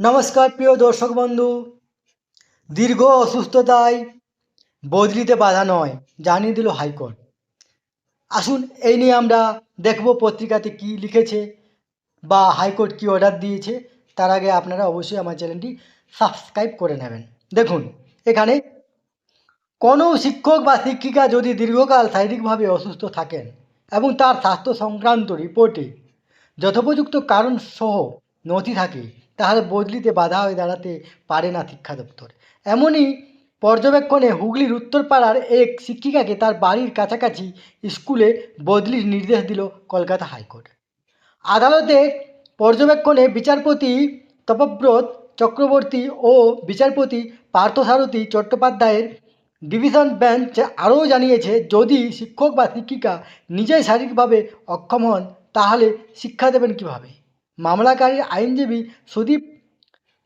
নমস্কার, প্রিয় দর্শক বন্ধু। দীর্ঘ অসুস্থতায় বদলিতে বাধা নয়, জানিয়ে দিল হাইকোর্ট। আসুন, এই নিয়ে আমরা দেখব পত্রিকাতে কি লিখেছে বা হাইকোর্ট কি অর্ডার দিয়েছে। তার আগে আপনারা অবশ্যই আমার চ্যানেলটি সাবস্ক্রাইব করে নেবেন। দেখুন, এখানে, কোনো শিক্ষক বা শিক্ষিকা যদি দীর্ঘকাল শারীরিকভাবে অসুস্থ থাকেন এবং তার স্বাস্থ্য সংক্রান্ত রিপোর্টে যথোপযুক্ত কারণ সহ নথি থাকে তাহলে বদলিতে বাধা হয়ে দাঁড়াতে পারে না শিক্ষা দপ্তর। এমনই পর্যবেক্ষণে হুগলির উত্তরপাড়ার এক শিক্ষিকাকে তার বাড়ির কাছাকাছি স্কুলে বদলির নির্দেশ দিল কলকাতা হাইকোর্ট। আদালতে পর্যবেক্ষণে বিচারপতি তপব্রত চক্রবর্তী ও বিচারপতি পার্থসারথী চট্টোপাধ্যায়ের ডিভিশন বেঞ্চ আরও জানিয়েছে, যদি শিক্ষক বা শিক্ষিকা নিজেই শারীরিকভাবে অক্ষম হন, তাহলে শিক্ষা দেবেন কীভাবে? মামলাকারীর আইনজীবী সুদীপ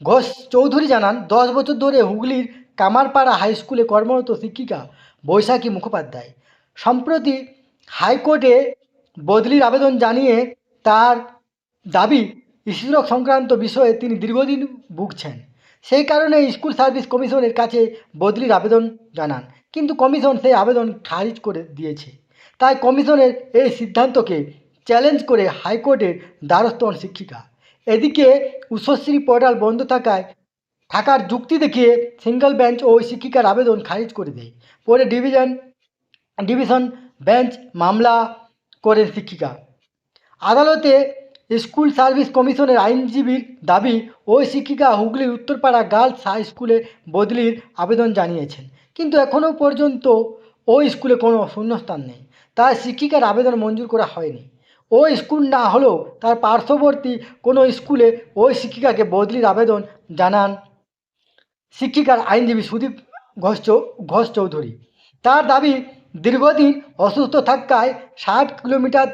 ঘোষ চৌধুরী জানান, দশ বছর ধরে হুগলির কামারপাড়া হাই স্কুলে কর্মরত শিক্ষিকা বৈশাখী মুখোপাধ্যায়। সম্প্রতি হাইকোর্টে বদলির আবেদন জানিয়ে তার দাবি শিশুরোগ সংক্রান্ত বিষয়ে তিনি দীর্ঘদিন ভুগছেন। সেই কারণে স্কুল সার্ভিস কমিশনের কাছে বদলির আবেদন জানান, কিন্তু কমিশন সেই আবেদন খারিজ করে দিয়েছে। তাই কমিশনের এই সিদ্ধান্তকে চ্যালেঞ্জ করে হাইকোর্টের দ্বারস্থ হন শিক্ষিকা। এদিকে উষশ্রী পোর্টাল বন্ধ থাকায় থাকার যুক্তি দেখিয়ে সিঙ্গল বেঞ্চ ওই শিক্ষিকার আবেদন খারিজ করে দেয়। পরে ডিভিশন ডিভিশন বেঞ্চ মামলা করেন শিক্ষিকা। আদালতে স্কুল সার্ভিস কমিশনের আইনজীবীর দাবি, ওই শিক্ষিকা হুগলির উত্তরপাড়া গার্লস হাই স্কুলে বদলির আবেদন জানিয়েছেন। কিন্তু এখনও পর্যন্ত ওই স্কুলে কোনো শূন্যস্থান নেই। তাই শিক্ষিকার আবেদন মঞ্জুর করা হয়নি। ওই স্কুল না হলেও তার পার্শ্ববর্তী কোনো স্কুলে ওই শিক্ষিকাকে বদলির আবেদন জানান। শিক্ষিকার আইনজীবী সুদীপ ঘোষ ঘোষ চৌধুরী। তার দাবি, দীর্ঘদিন অসুস্থ থাকায় ষাট কিলোমিটার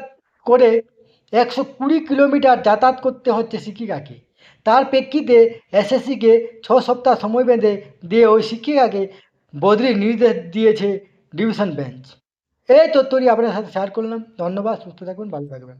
করে একশো কুড়ি কিলোমিটার যাতায়াত করতে হচ্ছে শিক্ষিকাকে। তার প্রেক্ষিতে এসএসসিকে ছ সপ্তাহ সময় বেঁধে দিয়ে ওই শিক্ষিকাকে বদলির নির্দেশ দিয়েছে ডিভিশন বেঞ্চ। এই তথ্যটি আপনার সাথে শেয়ার করলাম। ধন্যবাদ সুস্থ থাকবেন ভালো থাকবেন।